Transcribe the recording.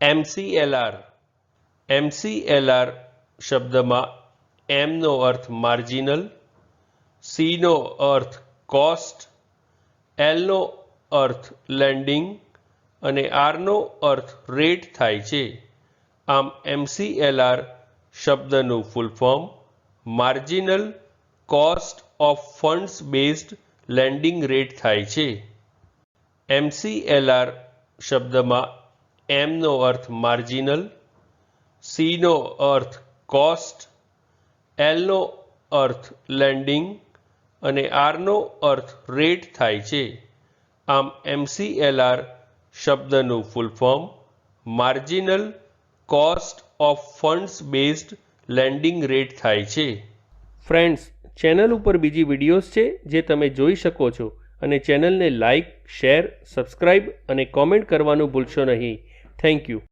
MCLR MCLR શબ્દમાં એમનો અર્થ માર્જિનલ સીનો અર્થ કોસ્ટ એલનો અર્થ લેન્ડિંગ અને આરનો અર્થ રેટ થાય છે. આમ એમસીએલઆર શબ્દનું full form marginal cost of funds based lending rate થાય છે. એમસીએલઆર શબ્દમાં એમનો અર્થ માર્જિનલ સીનો અર્થ કોસ્ટ એલનો અર્થ લેન્ડિંગ અને આરનો અર્થ રેટ થાય છે. આમ એમસીએલઆર શબ્દનું full form marginal cost of funds based lending rate થાય છે. ફ્રેન્ડ્સ ચેનલ ઉપર બીજી વિડીયોઝ છે જે તમે જોઈ શકો છો અને ચેનલને લાઇક શેર સબસ્ક્રાઇબ અને કોમેન્ટ કરવાનું ભૂલશો નહીં. Thank you.